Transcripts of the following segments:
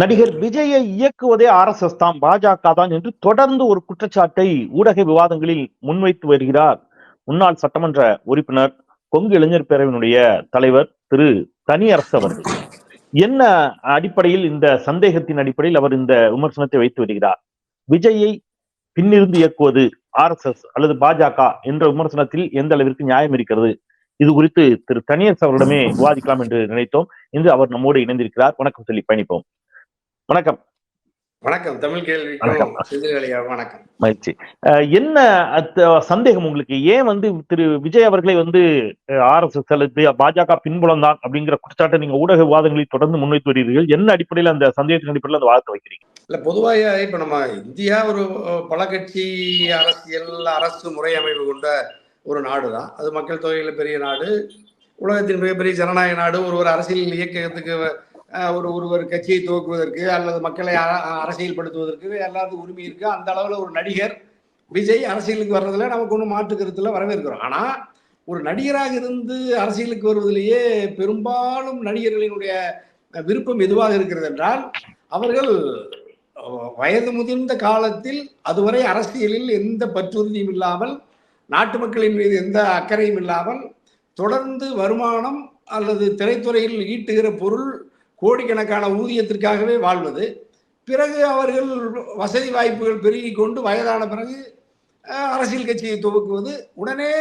நடிகர் விஜயை இயக்குவதே R S S தான். பாஜக தான் என்று தொடர்ந்து ஒரு குற்றச்சாட்டை ஊடக விவாதங்களில் முன்வைத்து வருகிறார். முன்னாள் சட்டமன்ற உறுப்பினர் கொங்கு இளைஞர் பேரவையினுடைய தலைவர் திரு தனியரசு அவர்கள். என்ன அடிப்படையில் இந்த சந்தேகத்தின் அடிப்படையில் அவர் இந்த விமர்சனத்தை வைத்து வருகிறார்? விஜயை பின்னிருந்து இயக்குவது ஆர் எஸ் எஸ் அல்லது பாஜக என்ற விமர்சனத்தில் எந்த அளவிற்கு நியாயம் இருக்கிறது? இது குறித்து திரு தனியரசு அவரிடமே விவாதிக்கலாம் என்று நினைத்தோம். இன்று அவர் நம்மோடு இணைந்திருக்கிறார். வணக்கம் சொல்லி பயணிப்போம். வணக்கம். வணக்கம். தமிழ் கேள்விக்கும் சிறுகலையா வணக்கம். மகிழ்ச்சி. என்ன சந்தேகம் உங்களுக்கு? ஏன் வந்து திரு விஜய் அவர்களை வந்து ஆர் எஸ் எஸ் அல்லது பாஜக பின்புலம் தான் அப்படிங்கிற குற்றச்சாட்டை நீங்க ஊடக விவாதங்களில் தொடர்ந்து முன்வைத்து வருகிறீர்கள். என்ன அடிப்படையில் அந்த சந்தேகத்தின் அடிப்படையில் அந்த வாதத்தை வைக்கிறீங்க? இல்ல பொதுவாக இப்ப நம்ம இந்தியா ஒரு பல கட்சி அரசியல் அரசு முறை அமைப்பு கொண்ட ஒரு நாடு தான். அது மக்கள் தொகையில பெரிய நாடு. உலகத்தின் மிகப்பெரிய ஜனநாயக நாடு. ஒரு ஒரு அரசியல் இயக்கத்துக்கு ஒரு ஒருவர் கட்சியை துவக்குவதற்கு அல்லது மக்களை அரசியல் அரசியல்படுத்துவதற்கு எல்லாத்துக்கும் உரிமை இருக்கு. அந்த அளவில் ஒரு நடிகர் விஜய் அரசியலுக்கு வர்றதுல நமக்கு ஒன்றும் மாற்று கருத்தில் வரவேற்கிறோம். ஆனால் ஒரு நடிகராக இருந்து அரசியலுக்கு வருவதிலேயே பெரும்பாலும் நடிகர்களினுடைய விருப்பம் எதுவாக இருக்கிறது என்றால் அவர்கள் வயது முதிர்ந்த காலத்தில் அதுவரை அரசியலில் எந்த பற்றுறுதியும் இல்லாமல் நாட்டு மக்களின் மீது எந்த அக்கறையும் இல்லாமல் தொடர்ந்து வருமானம் அல்லது திரைத்துறையில் ஈட்டுகிற பொருள் கோடிக்கணக்கான ஊதியத்திற்காகவே வாழ்வது. பிறகு அவர்கள் வசதி வாய்ப்புகள் பெருகி கொண்டு வயதான பிறகு அரசியல் கட்சியை துவக்குவது. உடனே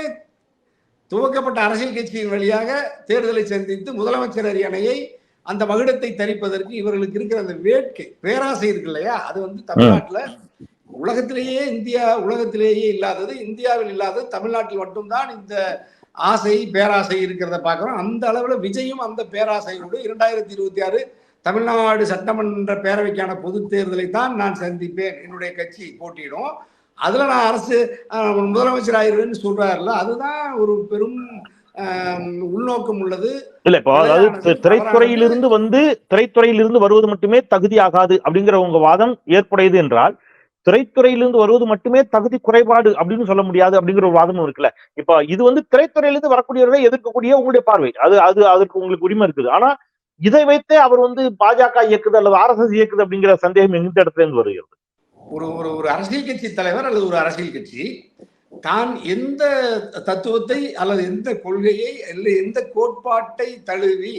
துவக்கப்பட்ட அரசியல் கட்சியின் வழியாக தேர்தலை சந்தித்து முதலமைச்சர் அரியணையை அந்த மகுடத்தை தரிப்பதற்கு இவர்களுக்கு இருக்கிற அந்த வேட்கை பேராசை இருக்கு இல்லையா? அது வந்து தமிழ்நாட்டுல உலகத்திலேயே இந்தியா உலகத்திலேயே இல்லாதது இந்தியாவில் இல்லாதது தமிழ்நாட்டில் மட்டும்தான் இந்த ஆசை பேராசை இருக்கிறத பார்க்கிறோம். அந்த அளவுல விஜயும் அந்த பேராசையோடு இரண்டாயிரத்தி இருபத்தி ஆறு தமிழ்நாடு சட்டமன்ற பேரவைக்கான பொது தேர்தலை தான் நான் சந்திப்பேன். என்னுடைய கட்சி போட்டியிடும். அதுல நான் அரசு முதலமைச்சர் ஆயிருவேன்னு சொல்றாருல அதுதான் ஒரு பெரும் உள்நோக்கம் உள்ளது. இல்ல இப்போ அதாவது திரைத்துறையிலிருந்து வந்து திரைத்துறையிலிருந்து வருவது மட்டுமே தகுதியாகாது அப்படிங்கிற உங்க வாதம் ஏற்புடையது என்றால் திரைத்துறையிலிருந்து வருவது மட்டுமே தகுதி குறைபாடு அப்படின்னு சொல்ல முடியாது அப்படிங்கிற ஒரு வாதமும் இருக்குல்ல. இப்ப இது வந்து திரைத்துறையிலிருந்து வரக்கூடியவர்களை எதிர்க்கக்கூடிய உங்களுடைய பார்வை. அது அது அதற்கு உங்களுக்கு உரிமை இருக்குது. ஆனா இதை வைத்தே அவர் வந்து பாஜக இயக்குது அல்லது ஆர்எஸ்எஸ் இயக்குது அப்படிங்கிற சந்தேகம் எந்த இடத்துல இருந்து வருகிறது? ஒரு ஒரு ஒரு அரசியல் கட்சி தலைவர் அல்லது ஒரு அரசியல் கட்சி தான் எந்த தத்துவத்தை அல்லது எந்த கொள்கையை அல்ல எந்த கோட்பாட்டை தழுவி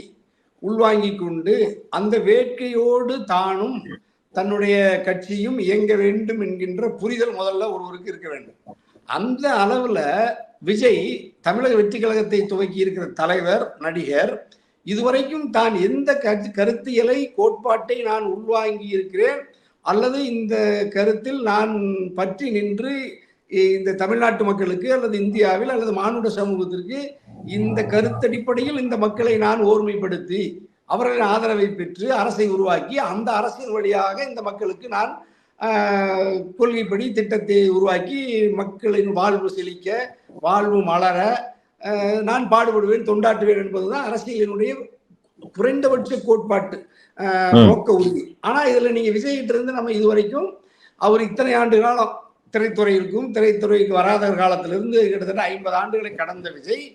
உள்வாங்கி கொண்டு அந்த வேட்கையோடு தானும் தன்னுடைய கட்சியும் இயங்க வேண்டும் என்கின்ற புரிதல் முதல்ல ஒருவருக்கு இருக்க வேண்டும். அந்த அளவுல விஜய் தமிழக வெற்றி கழகத்தை துவக்கி இருக்கிற தலைவர் நடிகர் இதுவரைக்கும் தான் எந்த கருத்து- கருத்தியலை கோட்பாட்டை நான் உள்வாங்கி இருக்கிறேன் அல்லது இந்த கருத்தில் நான் பற்றி நின்று இந்த தமிழ்நாட்டு மக்களுக்கு அல்லது இந்தியாவில் அல்லது மானுட சமூகத்திற்கு இந்த கருத்தடிப்படையில் இந்த மக்களை நான் ஓர்மைப்படுத்தி அவர்களின் ஆதரவை பெற்று அரசை உருவாக்கி அந்த அரசின் வழியாக இந்த மக்களுக்கு நான் கொள்கைப்படி திட்டத்தை உருவாக்கி மக்களின் வாழ்வு செழிக்க வாழ்வு மலர நான் பாடுபடுவேன் தொண்டாற்றுவேன் என்பதுதான் அரசியலினுடைய குறைந்தபட்ச கோட்பாட்டு. நோக்க உறுதி ஆனா இதுல நீங்க விஜய்கிட்ட இருந்து நம்ம இதுவரைக்கும் அவர் இத்தனை ஆண்டு காலம் திரைத்துறையிற்கும் திரைத்துறைக்கு வராத காலத்திலிருந்து கிட்டத்தட்ட ஐம்பது ஆண்டுகளை கடந்த விஜய்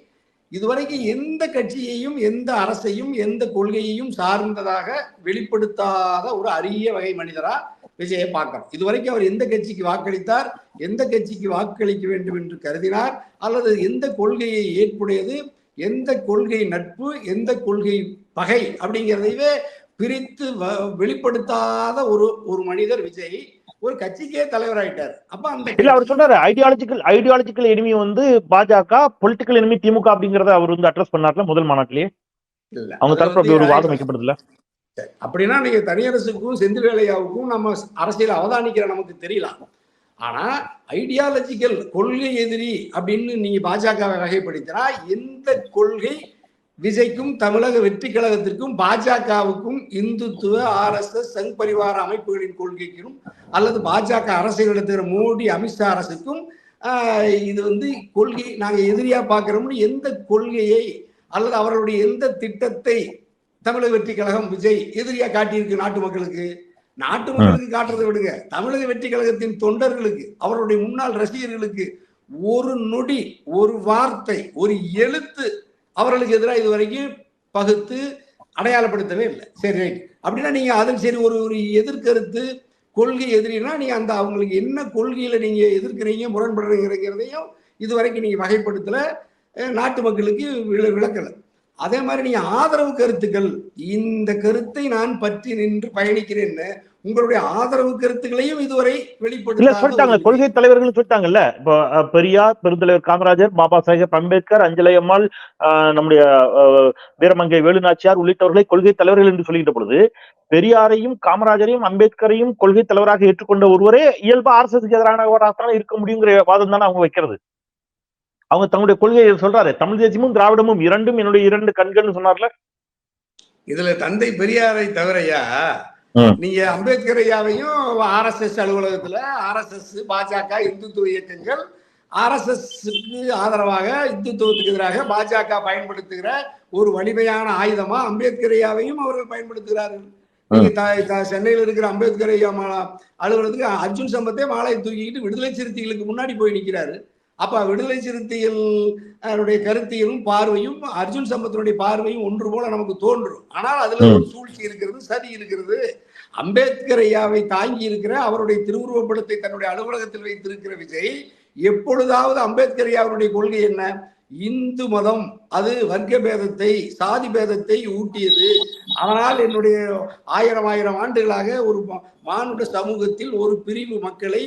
இதுவரைக்கும் எந்த கட்சியையும் எந்த அரசையும் எந்த கொள்கையையும் சார்ந்ததாக வெளிப்படுத்தாத ஒரு அரிய வகை மனிதரா விஜயை பார்க்கிறோம் இதுவரைக்கும் அவர் எந்த கட்சிக்கு வாக்களித்தார் எந்த கட்சிக்கு வாக்களிக்க வேண்டும் என்று கருதினார் அல்லது எந்த கொள்கையை ஏற்புடையது எந்த கொள்கை நட்பு எந்த கொள்கை பகை அப்படிங்கிறதையே பிரித்து வ- வெளிப்படுத்தாத ஒரு ஒரு மனிதர் விஜய். ஒரு கட்சிக்கே தலைவராயிட்டார். அப்ப அந்த இல்ல அவர் சொல்றாரு ஐடியாலஜிக்கல் ஐடியாலஜிக்கல் எனிமி வந்து பாஜக பொலிட்டிக்கல் எனிமி திமுக அப்படிங்கறத அவர் வந்து அட்ரஸ் பண்ணார்ல முதல் மாநாட்டிலேயே. இல்ல. அவங்க தரப்பு ஒரு வாதம் வைக்கப்படுதுல அப்படின்னா நீங்க தனியரசுக்கும் செந்தில் வேலையாவுக்கும் நம்ம அரசியல் அவதானிக்கிற நமக்கு தெரியலாம் ஆனா ஐடியாலஜிக்கல் கொள்கை எதிரி அப்படின்னு நீங்க பாஜகவை வகைப்படுத்தினா எந்த கொள்கை விஜய்க்கும் தமிழக வெற்றி கழகத்திற்கும் பாஜகவுக்கும் இந்துத்துவ ஆர்எஸ்எஸ் சங் பரிவார அமைப்புகளின் கொள்கைக்கும் அல்லது பாஜக அரசை நடத்துகிற மோடி அமித்ஷா அரசுக்கும் இது வந்து கொள்கை நாங்க எதிரியா பார்க்கிறோம்னு எந்த கொள்கையை அல்லது அவர்களுடைய எந்த திட்டத்தை தமிழக வெற்றி கழகம் விஜய் எதிரியா காட்டியிருக்கு நாட்டு மக்களுக்கு? நாட்டு மக்களுக்கு காட்டுறதை விடுங்க. தமிழக வெற்றி கழகத்தின் தொண்டர்களுக்கு அவருடைய முன்னாள் ரசிகர்களுக்கு ஒரு நொடி ஒரு வார்த்தை ஒரு எழுத்து அவர்களுக்கு எதிராக இதுவரைக்கும் பகுத்து அடையாளப்படுத்தவே இல்லை. சரி ரைட் அப்படின்னா நீங்க அதில் சரி ஒரு ஒரு எதிர்கருத்து கொள்கை எதிரினா நீங்க அந்த அவங்களுக்கு என்ன கொள்கையில நீங்க எதிர்க்கிறீங்க முரண்படுறீங்கிறதையும் இதுவரைக்கும் நீங்க வகைப்படுத்தல நாட்டு மக்களுக்கு விள- விளக்கல. அதே மாதிரி நீங்க ஆதரவு கருத்துக்கள் இந்த கருத்தை நான் பற்றி நின்று பயணிக்கிறேன்னு உங்களுடைய ஆதரவு கருத்துக்களையும் இதுவரை வெளிப்படுத்த சொல்லிட்டாங்க. கொள்கை தலைவர்கள் சொல்லிட்டாங்கல்ல. இப்போ பெரியார் பெருந்தலைவர் காமராஜர் பாபா சாஹேப் அம்பேத்கர் அஞ்சலை அம்மாள் அஹ், நம்முடைய வீரமங்கை வேலுநாச்சியார் உள்ளிட்டவர்களை கொள்கை தலைவர்கள் என்று சொல்லிட்ட பொழுது பெரியாரையும் காமராஜரையும் அம்பேத்கரையும் கொள்கை தலைவராக ஏற்றுக்கொண்ட ஒருவரே இயல்பா ஆர்எஸ்எஸ்க்கு எதிரானவராக இருக்க முடியுங்கிற வாதம் தானே அவங்க வைக்கிறது. அவங்க தங்களுடைய கொள்கையை சொல்றாரு. தமிழ் தேசியமும் திராவிடமும் இரண்டும் என்னுடைய இரண்டு கண்கள்னு சொன்னார்ல? இதுல தந்தை பெரியாரை தவிரையா. நீங்க அம்பேத்கர் ஐயாவையும் ஆர்எஸ்எஸ் அலுவலகத்துல ஆர்எஸ்எஸ் பாஜக இந்துத்துவ இயக்கங்கள் ஆர்எஸ்எஸ்க்கு ஆதரவாக இந்துத்துவத்துக்கு எதிராக பாஜக பயன்படுத்துகிற ஒரு வலிமையான ஆயுதமா அம்பேத்கர் ஐயாவையும் அவர்கள் பயன்படுத்துகிறார்கள். சென்னையில் இருக்கிற அம்பேத்கர் ஐயா மா- அலுவலகத்துக்கு அர்ஜுன் சம்பத்தே மாலையை தூக்கிக்கிட்டு விடுதலை சிறுத்தைகளுக்கு முன்னாடி போய் நிக்கிறாரு. அப்ப விடுதலை சிறுத்தைகள் கருத்தியலும் பார்வையும் அர்ஜுன் சம்பத்தினுடைய பார்வையும் ஒன்று போல நமக்கு தோன்றும். ஆனால் அதுல ஒரு சூழ்ச்சி இருக்கிறது சதி இருக்கிறது. அம்பேத்கர் ஐயாவை தாங்கி இருக்கிற அவருடைய திருவுருவப்படத்தை தன்னுடைய அலுவலகத்தில் வைத்திருக்கிற விஜய் எப்பொழுதாவது அம்பேத்கர் ஐயாவுடைய கொள்கை என்ன? இந்து மதம் அது வர்க்க பேதத்தை சாதி பேதத்தை ஊட்டியது. அதனால் என்னுடைய ஆயிரம் ஆயிரம் ஆண்டுகளாக ஒரு மானுட சமூகத்தில் ஒரு பிரிவு மக்களை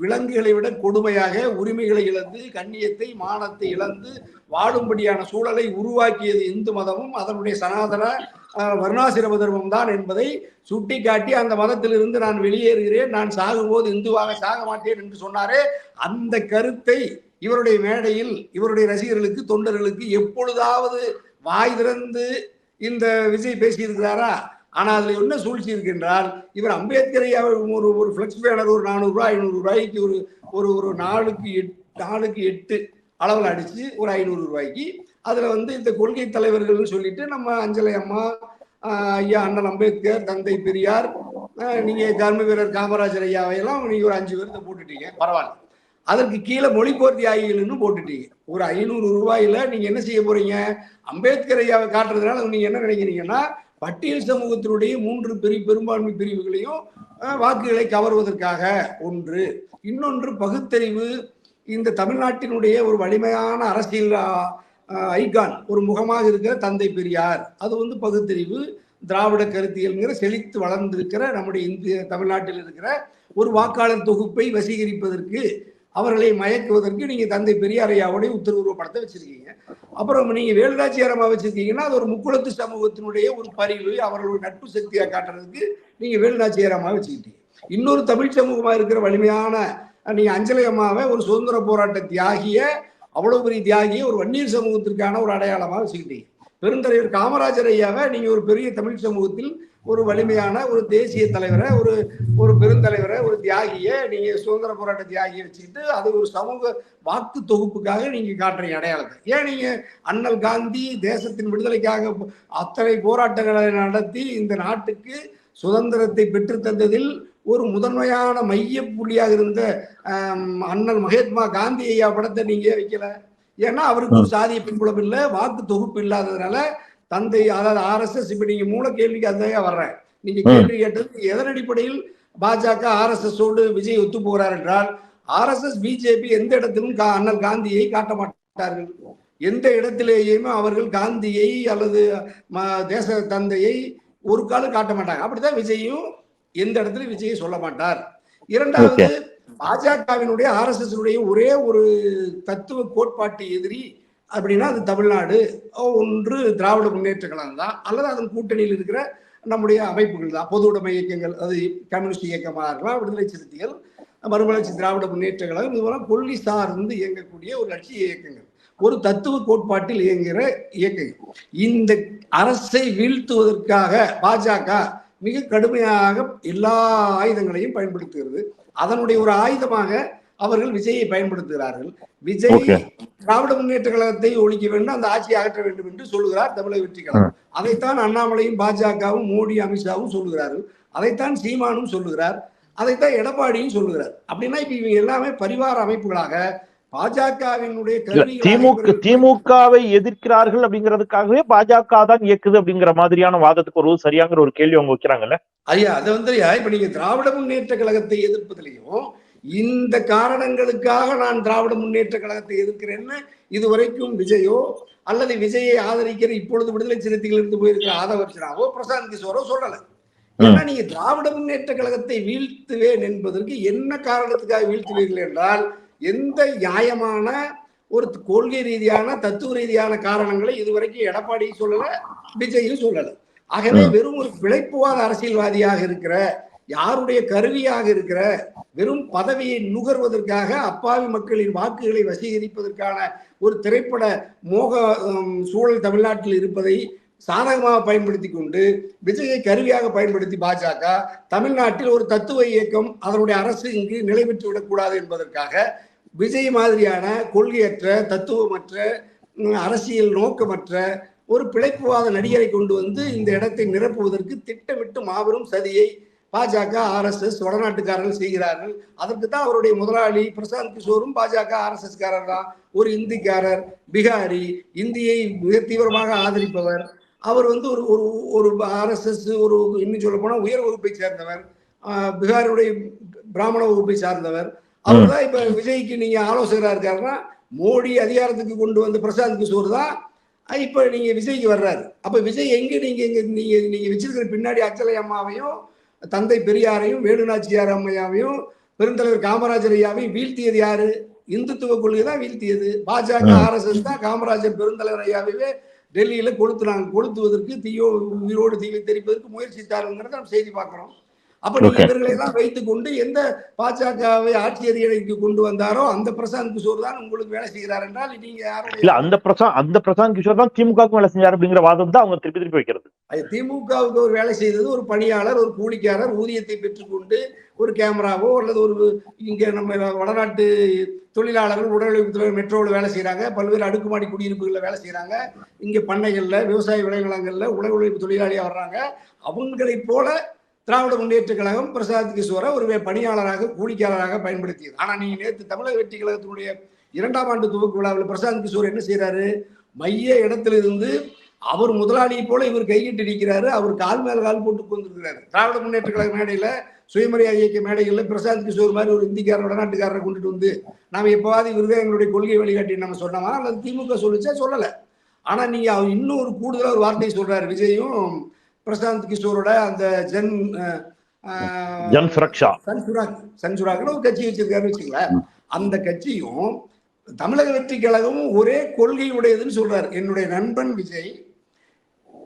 விலங்குகளை விட கொடுமையாக உரிமைகளை இழந்து கண்ணியத்தை மானத்தை இழந்து வாழும்படியான சூழலை உருவாக்கியது இந்து மதமும் அதனுடைய சனாதன வர்ணாசிரம தர்மம் தான் என்பதை சுட்டிக்காட்டி அந்த மதத்திலிருந்து நான் வெளியேறுகிறேன் நான் சாகும்போது இந்துவாக சாக மாட்டேன் என்று சொன்னாரே அந்த கருத்தை இவருடைய மேடையில் இவருடைய ரசிகர்களுக்கு தொண்டர்களுக்கு எப்பொழுதாவது வாய் திறந்து இந்த விஜய் பேசியிருக்கிறாரா? ஆனால் அதில் என்ன சூழ்ச்சி இருக்கின்றால் இவர் அம்பேத்கரை ஒரு ஒரு ஃப்ளெக்ஸ் பேனர் ஒரு நானூறுரூவா ஐநூறு ரூபாய்க்கு ஒரு ஒரு ஒரு நாளுக்கு எட் நாளுக்கு எட்டு அளவில் அடித்து ஒரு ஐநூறு ரூபாய்க்கு அதுல வந்து இந்த கொள்கை தலைவர்கள்னு சொல்லிட்டு நம்ம அஞ்சலை அம்மா ஐயா அண்ணல் அம்பேத்கர் தந்தை பெரியார் ஆஹ் நீங்க கர்ம வீரர் காமராஜர் ஐயாவை எல்லாம் நீங்க ஒரு அஞ்சு பேர்த்த போட்டுட்டீங்க. பரவாயில்ல. அதற்கு கீழே மொழிபோர் தியாகிகள்னு போட்டுட்டீங்க. ஒரு ஐநூறு ரூபாயில நீங்க என்ன செய்ய போறீங்க? அம்பேத்கர் ஐயாவை காட்டுறதுனால நீங்க என்ன நினைக்கிறீங்கன்னா பட்டியல் சமூகத்தினுடைய மூன்று பெரிய பெரும்பான்மை பிரிவுகளையும் வாக்குகளை கவர்வதற்காக ஒன்று. இன்னொன்று பகுத்தறிவு. இந்த தமிழ்நாட்டினுடைய ஒரு வலிமையான அரசியல் ஐகான் ஒரு முகமாக இருக்கிற தந்தை பெரியார். அது வந்து பகுத்தறிவு திராவிட கருத்தியல்ங்கிற செழித்து வளர்ந்திருக்கிற நம்முடைய இந்திய தமிழ்நாட்டில் இருக்கிற ஒரு வாக்காளர் தொகுப்பை வசீகரிப்பதற்கு அவர்களை மயக்குவதற்கு நீங்கள் தந்தை பெரியாரையாவுடைய உத்தரவுருவப்படத்தை வச்சுருக்கீங்க வச்சிருக்கீங்க. அப்புறம் நீங்கள் வேலுநாச்சியாரமா வச்சிருக்கீங்கன்னா அது ஒரு முக்குளத்து சமூகத்தினுடைய ஒரு பரிவு அவர்களுடைய நட்பு சக்தியாக காட்டுறதுக்கு நீங்கள் வேலுநாச்சியாரமா வச்சுக்கிட்டீங்க. இன்னொரு தமிழ் சமூகமாக இருக்கிற வலிமையான நீங்கள் அஞ்சலி அம்மாவை ஒரு சுதந்திர போராட்ட தியாகிய அவ்வளவு பெரிய தியாகியை ஒரு வன்னியர் சமூகத்திற்கான ஒரு அடையாளமாக வச்சுக்கிட்டீங்க. பெருந்தலைவர் காமராஜர் ஐயாவை நீங்க ஒரு பெரிய தமிழ் சமூகத்தில் ஒரு வலிமையான ஒரு தேசிய தலைவரை ஒரு ஒரு பெருந்தலைவரை ஒரு தியாகியை நீங்க சுதந்திர போராட்ட தியாகியை வச்சுக்கிட்டு அது ஒரு சமூக வாக்கு தொகுப்புக்காக நீங்க காட்டுறீங்க அடையாளத்தை. ஏன் நீங்க அண்ணல் காந்தி தேசத்தின் விடுதலைக்காக அத்தனை போராட்டங்களை நடத்தி இந்த நாட்டுக்கு சுதந்திரத்தை பெற்று தந்ததில் ஒரு முதன்மையான மைய புள்ளியாக இருந்த ஆம், அண்ணல் மகாத்மா காந்தி ஐயா படத்தை நீங்க வைக்கல. ஏன்னா அவருக்கு ஒரு சாதிய பின்புலம் இல்லை வாக்கு தொகுப்பு இல்லாததுனால தந்தை அதாவது ஆர்எஸ்எஸ் இப்ப நீங்க மூல கேள்விக்கு அதுதான் வர்றேன். நீங்க கேள்வி கேட்டது எதன் அடிப்படையில் பாஜக ஆர்எஸ்எஸ் ஓடு விஜய் ஒத்து போகிறார் என்றால் ஆர்எஸ்எஸ் பிஜேபி எந்த இடத்திலும் கா- அண்ணல் காந்தியை காட்ட மாட்டார்கள். எந்த இடத்திலேயுமே அவர்கள் காந்தியை அல்லது தேச தந்தையை ஒரு காலம் காட்ட மாட்டாங்க. அப்படித்தான் விஜயும் எந்த இடத்துல விஜயை சொல்ல மாட்டார். இரண்டாவது பாஜகவினுடைய ஆர்எஸ்எஸ் ஒரே ஒரு தத்துவ கோட்பாட்டு எதிரி அப்படின்னா அது தமிழ்நாடு. ஒன்று திராவிட முன்னேற்ற கழகம் தான் அல்லது அதன் கூட்டணியில் இருக்கிற நம்முடைய அமைப்புகள் தான். பொது உடைமை இயக்கங்கள் அது கம்யூனிஸ்ட் இயக்கமாக இருக்கலாம் விடுதலை சிறுத்தைகள் மறுமலர்ச்சி திராவிட முன்னேற்ற கழகம் இதுவெல்லாம் கொள்ளி சார்ந்து இயங்கக்கூடிய ஒரு லட்சிய இயக்கங்கள். ஒரு தத்துவ கோட்பாட்டில் இயங்குகிற இயக்கங்கள். இந்த அரசை வீழ்த்துவதற்காக பாஜக மிக கடுமையாக எல்லா ஆயுதங்களையும் பயன்படுத்துகிறது. அதனுடைய ஒரு ஆயுதமாக அவர்கள் விஜயை பயன்படுத்துகிறார்கள். விஜய். திராவிட முன்னேற்ற கழகத்தை ஒழிக்க வேண்டும் அந்த ஆட்சியை அகற்ற வேண்டும் என்று சொல்லுகிறார் தமிழக வெற்றி கழகம் அதைத்தான் அண்ணாமலையும் பாஜகவும் மோடி அமித்ஷாவும் சொல்லுகிறார்கள். அதைத்தான் சீமானும் சொல்லுகிறார். அதைத்தான் எடப்பாடியும் சொல்லுகிறார். அப்படின்னா இப்ப இவங்க எல்லாமே பரிவார அமைப்புகளாக பாஜகவினுடைய திமுக திமுகவை எதிர்க்கிறார்கள் அப்படிங்கிறதுக்காகவே பாஜக தான் இயக்குது அப்படிங்கிற மாதிரியான வாதத்துக்கு ஒரு சரியாங்கிற ஒரு கேள்வி அவங்க வைக்கிறாங்கல்ல? ஐயா அது வந்து இப்ப நீங்க திராவிட முன்னேற்ற கழகத்தை எதிர்ப்பதிலையும் இந்த காரணங்களுக்காக நான் திராவிட முன்னேற்ற கழகத்தை எதிர்க்கிறேன்னு இதுவரைக்கும் விஜயோ அல்லது விஜயை ஆதரிக்கிற இப்பொழுது விடுதலை சிறுத்தைகள் இருந்து போயிருக்கிற ஆதவர்ச்சனாவோ பிரசாந்த் கிஷோரோ சொல்லல. ஏன்னா நீங்க திராவிட முன்னேற்ற கழகத்தை வீழ்த்துவேன் என்பதற்கு என்ன காரணத்துக்காக வீழ்த்துவீர்கள் என்றால் எந்த நியாயமான ஒரு கொள்கை ரீதியான தத்துவ ரீதியான காரணங்களை இதுவரைக்கும் எடப்பாடி சொல்லல விஜயும் சொல்லல. ஆகவே வெறும் ஒரு பிழைப்புவாத அரசியல்வாதியாக இருக்கிற யாருடைய கருவியாக இருக்கிற வெறும் பதவியை நுகர்வதற்காக அப்பாவி மக்களின் வாக்குகளை வசீகரிப்பதற்கான ஒரு திரைப்பட மோக சூழல் தமிழ்நாட்டில் இருப்பதை சாதகமாக பயன்படுத்தி கொண்டு விஜயை கருவியாக பயன்படுத்தி பாஜக தமிழ்நாட்டில் ஒரு தத்துவ இயக்கம் அதனுடைய அரசு இங்கு நிலை பெற்று விடக்கூடாது என்பதற்காக விஜய் மாதிரியான கொள்கையற்ற தத்துவமற்ற அரசியல் நோக்கமற்ற ஒரு பிழைப்புவாத நடிகரை கொண்டு வந்து இந்த இடத்தை நிரப்புவதற்கு திட்டமிட்டு மாபெரும் சதியை பாஜக ஆர்எஸ்எஸ் வடநாட்டுக்காரர்கள் செய்கிறார்கள். அதற்கு தான் அவருடைய முதலாளி பிரசாந்த் கிஷோரும் பாஜக ஆர்எஸ்எஸ்காரர் தான் ஒரு இந்திக்காரர் பிகாரி இந்தியை மிக தீவிரமாக ஆதரிப்பவர். அவர் வந்து ஒரு ஒரு ஒரு ஆர்எஸ்எஸ் ஒரு இன்னும் சொல்ல போனால் உயர் வகுப்பை சேர்ந்தவர். ஆஹ் பிகாருடைய பிராமண வகுப்பை சார்ந்தவர். அவர் தான் இப்ப விஜய்க்கு நீங்க ஆலோசகரா இருக்காருன்னா மோடி அதிகாரத்துக்கு கொண்டு வந்த பிரசாந்த் கிஷோர் தான். இப்ப நீங்க விஜய்க்கு வர்றாரு. அப்ப விஜய் எங்க நீங்க நீங்க நீங்க வச்சிருக்கிற பின்னாடி அச்சலை அம்மாவையும் தந்தை பெரியாரையும் வேலுநாச்சியார் அம்மையாவையும் பெருந்தலைவர் காமராஜர் ஐயாவையும் வீழ்த்தியது யாரு? இந்துத்துவ கொள்கை தான் வீழ்த்தியது. பாஜக. ஆர்எஸ்எஸ் தான் காமராஜர் பெருந்தலைவர் ஐயாவையே டெல்லியில கொளுத்துனாங்க. கொளுத்துவதற்கு தீயோ உயிரோடு தீவை தெரிப்பதற்கு முயற்சித்தாருங்கிறத நம்ம செய்தி பார்க்கிறோம். அப்ப நீங்க. இவர்களை எல்லாம் வைத்துக் கொண்டு எந்த பாஜகவை ஆட்சி அதிகாரிக்கு கொண்டு வந்தாரோ அந்த பிரசாந்த் கிஷோர் தான் உங்களுக்கு வேலை செய்கிறார் என்றால் நீங்க இல்ல யாருடைய அந்த பிரசாந்த் அந்த பிரசாந்த் கிஷோர் தான் திமுகவுக்கும் வேலை செஞ்சார் அப்படிங்கிற வாதம் தான் அவங்க திருப்பி திருப்பி வைக்கிறது திமுகவுக்கு ஒரு வேலை செய்தது ஒரு பணியாளர் ஒரு கூலிக்காரர் ஊதியத்தை பெற்றுக்கொண்டு ஒரு கேமராவோ அல்லது ஒரு இங்க நம்ம வடநாட்டு தொழிலாளர்கள் உடலுழைப்பு மெட்ரோவில் வேலை செய்றாங்க பல்வேறு அடுக்குமாடி குடியிருப்புகளில் வேலை செய்றாங்க இங்க பண்ணைகள்ல விவசாய விளைநிலங்கள்ல உடல் உழைப்பு தொழிலாளியா வர்றாங்க அவங்களைப் போல திராவிட முன்னேற்ற கழகம் பிரசாத் கிஷோரை ஒரு பணியாளராக கூலிக்காரராக பயன்படுத்தியது. ஆனால் நீங்கள் நேற்று தமிழக வெற்றி கழகத்தினுடைய இரண்டாம் ஆண்டு துவக்க விழாவில் பிரசாந்த் கிஷோர் என்ன செய்கிறாரு மைய இடத்திலிருந்து அவர் முதலாளியை போல இவர் கையிட்டு நிற்கிறாரு அவர் கால் மேல கால் போட்டு கொண்டிருக்கிறாரு. திராவிட முன்னேற்ற கழக மேடையில சுயமரியாதை இயக்க மேடைகளில் பிரசாந்த் கிஷோர் மாதிரி ஒரு இந்திக்காரர் வடநாட்டுக்காரரை கொண்டுட்டு வந்து நாம எப்பவாவது இவருதான் எங்களுடைய கொள்கை வழிகாட்டி நம்ம சொன்னோமா? அல்லது திமுக சொல்லிச்சா சொல்லலை. ஆனா நீங்க அவர் இன்னும் ஒரு கூடுதலாக ஒரு வார்த்தை சொல்றாரு. விஜயும் பிரசாந்த் கிஷோரோட அந்த ஜன் ஜன் சுரக்ஷா. சன்சுராக் சன்சுராக்னு ஒரு கட்சி வச்சிருக்காருன்னு வச்சுங்களேன் அந்த கட்சியும் தமிழக வெற்றி கழகமும் ஒரே கொள்கை உடையதுன்னு சொல்றாரு. என்னுடைய நண்பன் விஜய்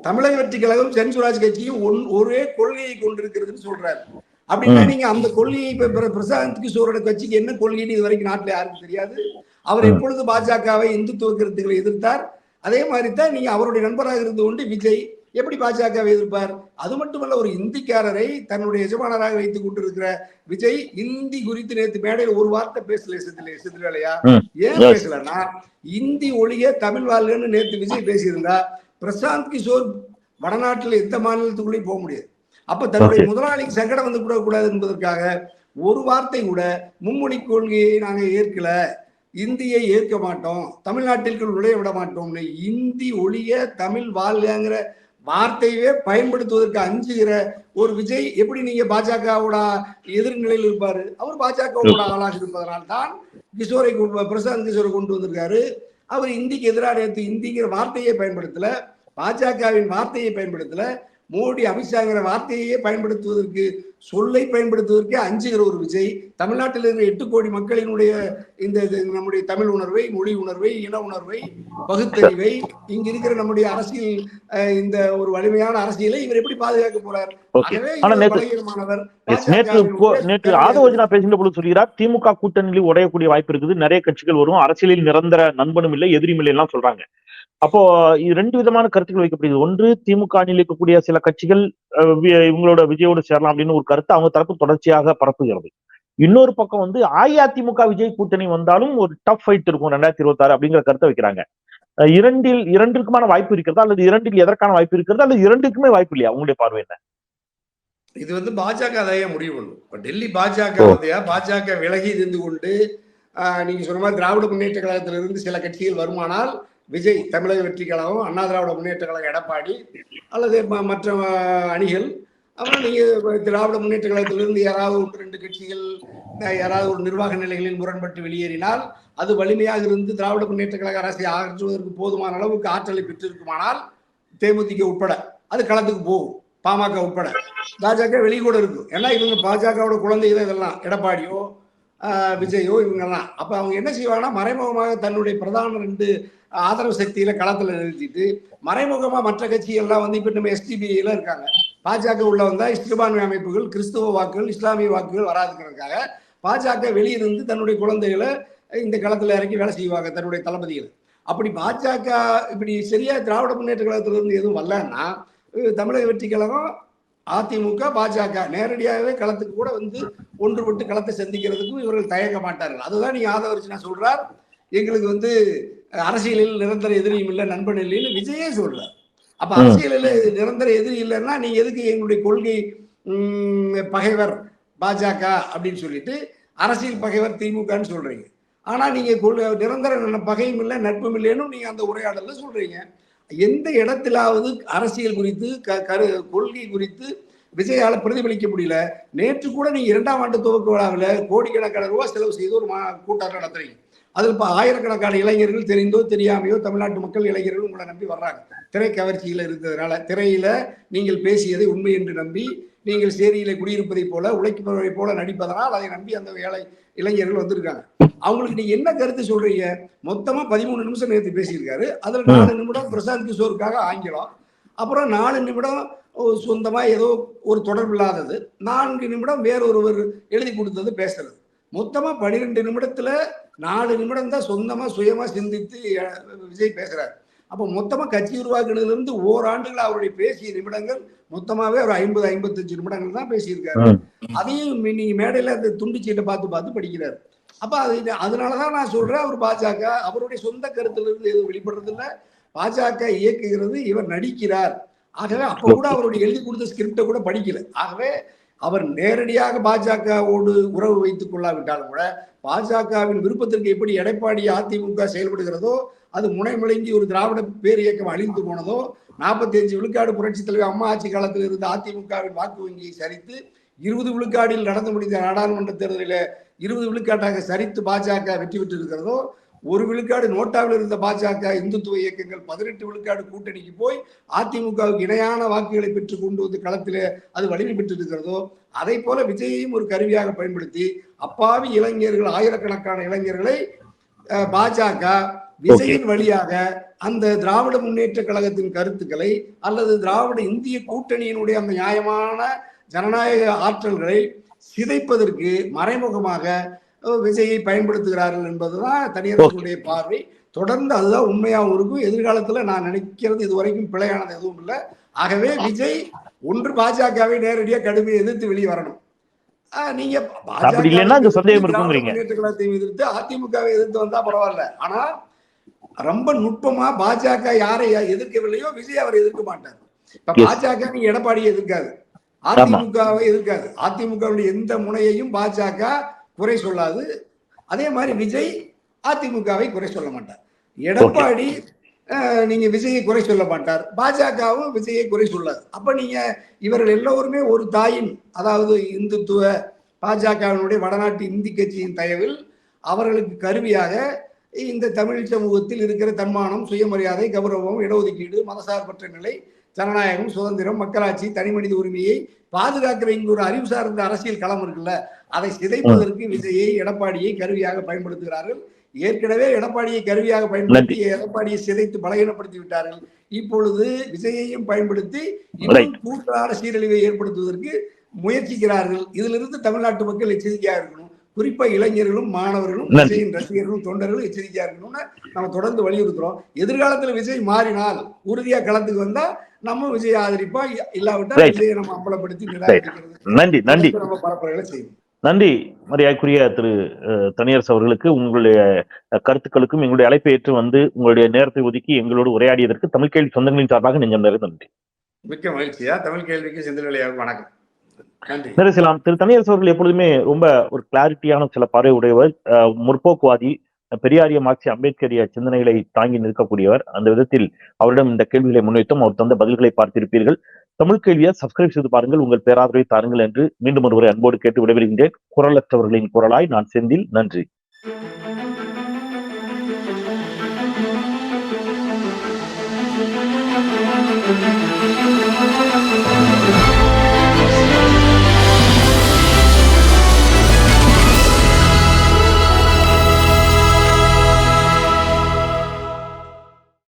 தமிழக வெற்றி கழகம் சென்சுராஜ் கட்சியும் ஒன் ஒரே கொள்கையை கொண்டிருக்கிறதுன்னு சொல்றாரு. அப்படின்னா. நீங்க அந்த கொள்கையை இப்ப பிர- பிரசாந்த் கிஷோரோட கட்சிக்கு என்ன கொள்கைன்னு இது வரைக்கும் நாட்டுல யாருக்கும் தெரியாது. அவர். எப்பொழுது பாஜகவை இந்துத்துவ கருத்துக்களை எதிர்த்தார் அதே மாதிரி தான் நீங்க அவருடைய நண்பராக இருந்து கொண்டு விஜய் எப்படி பாஜகவை எதிர்ப்பார் அது மட்டுமல்ல ஒரு இந்திக்காரரை தன்னுடைய எஜமானராக வைத்துக் கொண்டிருக்கிற விஜய் இந்தி குறித்து நேத்து மேடையில் ஒரு வார்த்தை பேசல ம். ஏன். பேசலன்னா இந்தி ஒழிய தமிழ் வாழ்கன்னு நேத்து விஜய் பேசியிருந்தா பிரசாந்த் கிஷோர் வடநாட்டுல எந்த மாநிலத்துக்குள்ளேயும் போக முடியாது அப்ப தன்னுடைய. முதலாளிக்கு சங்கடம் வந்து கூட கூடாது என்பதற்காக ஒரு வார்த்தை கூட மும்மொழி கொள்கையை நாங்க ஏற்கல இந்தியை ஏற்க மாட்டோம் தமிழ்நாட்டிற்குள் நுழைய விட மாட்டோம்னு இந்தி ஒழிய தமிழ் வாழ்கங்கிற வார்த்தையவே பயன்படுத்துவதற்கு அஞ்சுகிற ஒரு விஜய் எப்படி நீங்க பாஜகவோட எதிர்நிலையில் இருப்பாரு? அவர் பாஜகவோட ஆளாக இருப்பதனால் தான் கிஷோரை கொண்டு- பிரசாந்த் கிஷோரை கொண்டு வந்திருக்காரு. அவர் இந்திக்கு எதிராக நேற்று இந்திங்கிற வார்த்தையே பயன்படுத்தல பாஜகவின் வார்த்தையை பயன்படுத்தல மோடி அமித்ஷாங்கிற வார்த்தையே பயன்படுத்துவதற்கு சொல்லை பயன்படுத்துவதற்கே அஞ்சுகிற ஒரு விஜய் தமிழ்நாட்டில் இருக்கிற எட்டு கோடி மக்களினுடைய இந்த நம்முடைய தமிழ் உணர்வை மொழி உணர்வை இன உணர்வை பகுத்தறிவை இங்க இருக்கிற நம்முடைய அரசியல் இந்த ஒரு வலிமையான அரசியலை இவர் எப்படி பாதுகாக்க போறார்? நேற்று ஆதவஜனா பேசுகின்ற பொழுது சொல்கிறார் திமுக கூட்டணியில் உடையக்கூடிய வாய்ப்பு இருக்குது நிறைய கட்சிகள் வரும் அரசியலில் நிரந்தர நண்பனும் இல்லை எதிரியும் இல்லை எல்லாம் சொல்றாங்க. அப்போ ரெண்டு விதமான கருத்துக்கள் வைக்கப்படுகிறது. ஒன்று திமுக அணியில் இருக்கக்கூடிய சில கட்சிகள் இவங்களோட விஜயோடு சேரலாம் அப்படின்னு ஒரு கருத்து அவங்க தரப்பு தொடர்ச்சியாக பரப்புகிறது. இன்னொரு பக்கம் வந்து அஇஅதிமுக விஜய் கூட்டணி வந்தாலும் ஒரு டஃப் ஃபைட் இருக்கும் ரெண்டாயிரத்தி இருபத்தி ஆறு அப்படிங்கிற கருத்தை வைக்கிறாங்க. இரண்டில் இரண்டிற்குமான வாய்ப்பு இருக்கிறதா அல்லது இரண்டில் எதற்கான வாய்ப்பு இருக்கிறதா அல்லது இரண்டுக்குமே வாய்ப்பு இல்லையா? உங்களுடைய பார்வை என்ன? இது வந்து பாஜக அதையே முடிவு பண்ணும். இப்ப டெல்லி பாஜக. வந்து பாஜக விலகி இருந்து கொண்டு நீங்க சொன்ன மாதிரி திராவிட முன்னேற்ற கழகத்திலிருந்து சில கட்சிகள் வருமானால் விஜய் தமிழக வெற்றி கழகம் அண்ணா திராவிட முன்னேற்ற கழகம் எடப்பாடி அல்லது ம- மற்ற அணிகள். அப்புறம் நீங்கள் திராவிட முன்னேற்ற கழகத்திலிருந்து யாராவது ஒன்று ரெண்டு கட்சிகள் யாராவது ஒரு நிர்வாக நிலைகளில் முரண்பட்டு வெளியேறினால் அது வலிமையாக இருந்து திராவிட முன்னேற்ற கழக அரசை அகற்றுவதற்கு போதுமான அளவுக்கு ஆற்றலை பெற்றிருக்குமானால் தேமுதிக உட்பட அது களத்துக்கு போகும் பாமக உட்பட. பாஜக வெளியே கூட இருக்கும் ஏன்னா இவங்க பாஜகவோட குழந்தைகள் இதெல்லாம். எடப்பாடியோ விஜயோ இவங்கெல்லாம். அப்போ அவங்க என்ன செய்வாங்கன்னா மறைமுகமாக தன்னுடைய பிரதான ரெண்டு ஆதரவு சக்தியில களத்துல நிறுத்திட்டு மறைமுகமா மற்ற கட்சிகள்லாம் வந்து இப்ப நம்ம எஸ்டிபிஐல இருக்காங்க. பாஜக உள்ள வந்தா சிறுபான்மை அமைப்புகள் கிறிஸ்துவ வாக்குகள் இஸ்லாமிய வாக்குகள் வராதுங்கிறதுக்காக பாஜக வெளியிருந்து தன்னுடைய குழந்தைகளை இந்த களத்துல இறக்கி வேலை செய்வாங்க தன்னுடைய தளபதிகள். அப்படி பாஜக இப்படி சரியா திராவிட முன்னேற்ற கழகத்துல இருந்து எதுவும் வரலன்னா தமிழக வெற்றி கழகம் அதிமுக பாஜக நேரடியாகவே களத்துக்கு கூட வந்து ஒன்றுபட்டு களத்தை சந்திக்கிறதுக்கும் இவர்கள் தயங்க மாட்டார்கள். அதுதான் நீங்க ஆதவரிச்சு நான் சொல்றார். எங்களுக்கு வந்து அரசியலில் நிரந்தர எதிரியும் இல்லை நண்பன் இல்லைன்னு விஜயே சொல்றார். அப்ப. அரசியலில் நிரந்தர எதிரி இல்லைன்னா நீங்க எதுக்கு எங்களுடைய கொள்கை பகைவர் பாஜக அப்படின்னு சொல்லிட்டு அரசியல் பகைவர் திமுகன்னு சொல்றீங்க. ஆனா நீங்க நிரந்தர பகையும் இல்லை நட்பும் இல்லைன்னு நீங்க அந்த உரையாடல்ல சொல்றீங்க. எந்த இடத்திலாவது அரசியல் குறித்து க- கரு கொள்கை குறித்து விஜயால பிரதிபலிக்க முடியல. நேற்று கூட நீங்க இரண்டாம் ஆண்டு துவக்க விழாவில் கோடிக்கணக்கான ரூபாய் செலவு செய்து ஒரு மா- கூட்டம் நடத்துறீங்க. அதில் இப்போ ஆயிரக்கணக்கான இளைஞர்கள் தெரிந்தோ தெரியாமையோ தமிழ்நாட்டு மக்கள் இளைஞர்கள் உங்களை நம்பி வர்றாங்க. திரை கவர்ச்சியில் இருந்ததுனால திரையில நீங்கள் பேசியதை உண்மை என்று நம்பி நீங்கள் சேரியில குடியிருப்பதைப் போல உழைப்பவரை போல நடிப்பதனால் அதை நம்பி அந்த ஏழை இளைஞர்கள் வந்திருக்காங்க. அவங்களுக்கு நீங்க என்ன கருத்து சொல்றீங்க? மொத்தமா பதிமூணு நிமிஷம் நேற்று பேசியிருக்காரு. அதுல. நாலு நிமிடம் பிரசாந்த் கிஷோருக்காக ஆங்கிலம். அப்புறம் நாலு நிமிடம் சொந்தமா ஏதோ ஒரு தொடர்பு இல்லாதது நான்கு நிமிடம் வேறொருவர் எழுதி கொடுத்தது பேசுறது. மொத்தமா பன்னிரெண்டு நிமிடத்துல நாலு நிமிடம் தான் சொந்தமா சுயமா சிந்தித்து விஜய் பேசுறாரு. அப்போ மொத்தமா கட்சி உருவாக்குனதுல இருந்து ஓராண்டுகள் அவருடைய பேசிய நிமிடங்கள் மொத்தமாவே ஒரு ஐம்பது ஐம்பத்தஞ்சு நிமிடங்கள் தான் பேசியிருக்காரு. அதையும் நீ மேடையில அந்த துண்டு சீட்டை பார்த்து பார்த்து படிக்கிறாரு. அப்ப அது இது- அதனாலதான் நான் சொல்றேன் அவர் பாஜக அவருடைய சொந்த கருத்துல இருந்து எதுவும் வெளிப்படுறது இல்ல பாஜக இயக்குகிறது இவர் நடிக்கிறார். ஆகவே அப்ப கூட அவருடைய எழுதி கொடுத்த ஸ்கிரிப்டை கூட படிக்கல. ஆகவே அவர் நேரடியாக பாஜகவோடு உறவு வைத்துக் கொள்ளாவிட்டாலும் கூட பாஜகவின் விருப்பத்திற்கு எப்படி எடப்பாடி அதிமுக செயல்படுகிறதோ அது முனைமுழங்கி ஒரு திராவிட பேர் இயக்கம் அழிந்து போனதோ நாற்பத்தி அஞ்சு விழுக்காடு புரட்சி தலைவர் அம்மா ஆட்சி காலத்தில் இருந்த அதிமுகவின் வாக்கு வங்கியை சரித்து இருபது விழுக்காடில் நடந்து முடிந்த நாடாளுமன்ற தேர்தலில் இருபது விழுக்காட்டாக சரித்து பாஜக வெற்றி பெற்று இருக்கிறதோ ஒரு விழுக்காடு நோட்டாவில் இருந்த பாஜக இந்துத்துவ இயக்கங்கள் பதினெட்டு விழுக்காடு கூட்டணிக்கு போய் அதிமுகவுக்கு இணையான வாக்குகளை பெற்று கொண்டு வந்து களத்திலே அது வலிமை பெற்று இருக்கிறதோ அதை போல விஜயையும் ஒரு கருவியாக பயன்படுத்தி அப்பாவி இளைஞர்கள் ஆயிரக்கணக்கான இளைஞர்களை பாஜக விஜயின் வழியாக அந்த திராவிட முன்னேற்ற கழகத்தின் கருத்துக்களை அல்லது திராவிட இந்திய கூட்டணியினுடைய அந்த நியாயமான ஜனநாயக ஆற்றல்களை சிதைப்பதற்கு மறைமுகமாக விஜயை பயன்படுத்துகிறார்கள் என்பதுதான் தனியார்களுடைய பார்வை. தொடர்ந்து அதுதான் உண்மையாகவும் இருக்கும். எதிர்காலத்துல நான் நினைக்கிறது இதுவரைக்கும் பிழையானது எதுவும் இல்லை. ஆகவே விஜய் ஒன்று பாஜகவை நேரடியாக கடுமையை எதிர்த்து வெளியே வரணும். நீங்க கழகத்தையும் எதிர்த்து அதிமுகவை எதிர்த்து வந்தா பரவாயில்ல. ஆனா ரொம்ப நுட்பமா பாஜக யாரை எதிர்க்கவில்லையோ விஜய் அவரை எதிர்க்க மாட்டார். இப்ப. பாஜக நீங்க எடப்பாடியை எதிர்க்காது. அதிமுகவை எதிர்க்காது. அதிமுகவுடைய எந்த முனையையும் பாஜக குறை சொல்லாது. அதே மாதிரி விஜய் அதிமுகவை குறை சொல்ல மாட்டார். எடப்பாடி நீங்க விஜயை குறை சொல்ல மாட்டார். பாஜகவும் விஜயை குறை சொல்லாது. அப்ப நீங்க இவர்கள் எல்லோருமே ஒரு தாயின் அதாவது இந்துத்துவ பாஜகவினுடைய வடநாட்டு இந்தி கட்சியின் தயவில் அவர்களுக்கு கருவியாக இந்த தமிழ் சமூகத்தில் இருக்கிற தன்மானம் சுயமரியாதை கௌரவம் இடஒதுக்கீடு மதசார்பற்ற நிலை ஜனநாயகம் சுதந்திரம் மக்களாட்சி தனிமனித உரிமையை பாதுகாக்கிற இங்கு ஒரு அறிவு சார்ந்த அரசியல் களம் இருக்குல்ல அதை சிதைப்பதற்கு விஜயை எடப்பாடியை கருவியாக பயன்படுத்துகிறார்கள். ஏற்கனவே எடப்பாடியை கருவியாக பயன்படுத்தி எடப்பாடியை சிதைத்து பலகீனப்படுத்தி விட்டார்கள். இப்பொழுது விஜயையும் பயன்படுத்தி கூடுதலான சீரழிவை ஏற்படுத்துவதற்கு முயற்சிக்கிறார்கள். இதிலிருந்து தமிழ்நாட்டு மக்கள் எச்சரிக்கையா இருக்கணும். குறிப்பா இளைஞர்களும் மாணவர்களும். விஜயின் ரசிகர்களும் தொண்டர்களும் எச்சரிக்கையா இருக்கணும்னு நம்ம தொடர்ந்து வலியுறுத்துறோம். எதிர்காலத்துல விஜய் மாறினால் உறுதியா களத்துக்கு வந்தா நம்ம விஜய் ஆதரிப்பா இல்லாவிட்டா. விஜயை நம்ம அம்பலப்படுத்தி நன்றி நன்றி. நம்ம பரப்புரைகளை செய்வோம். நன்றி மரியாதைக்குரிய திரு தனியரசு அவர்களுக்கு உங்களுடைய கருத்துக்களுக்கும் எங்களுடைய அழைப்பை ஏற்று வந்து உங்களுடைய நேரத்தை ஒதுக்கி எங்களோடு உரையாடியதற்கு தமிழ் கேள்வி சொந்தங்களின் சார்பாக நெஞ்சம் நிறைய நன்றி. மிக்க மகிழ்ச்சியா. தமிழ் கேள்விக்கு செந்தில் வணக்கம். நன்றி திரு தனியரசு அவர்கள் எப்பொழுதுமே ரொம்ப ஒரு கிளாரிட்டியான சில பார்வை உடையவர். முற்போக்குவாதி பெரியாரிய மார்க்சி அம்பேத்கரிய சிந்தனைகளை தாங்கி நிற்கக்கூடியவர். அந்த விதத்தில் அவரிடம் இந்த கேள்விகளை முன்வைத்தும் அவர் தந்த பதில்களை பார்த்திருப்பீர்கள். தமிழ் கேள்வியை சப்ஸ்கிரைப் செய்து பாருங்கள். உங்கள் பேராதரவை தாருங்கள் என்று மீண்டும் ஒருவரை அன்போடு கேட்டு விடைபெறுகின்றேன். குரலற்றவர்களின் குரலாய் நான் செந்தில். நன்றி.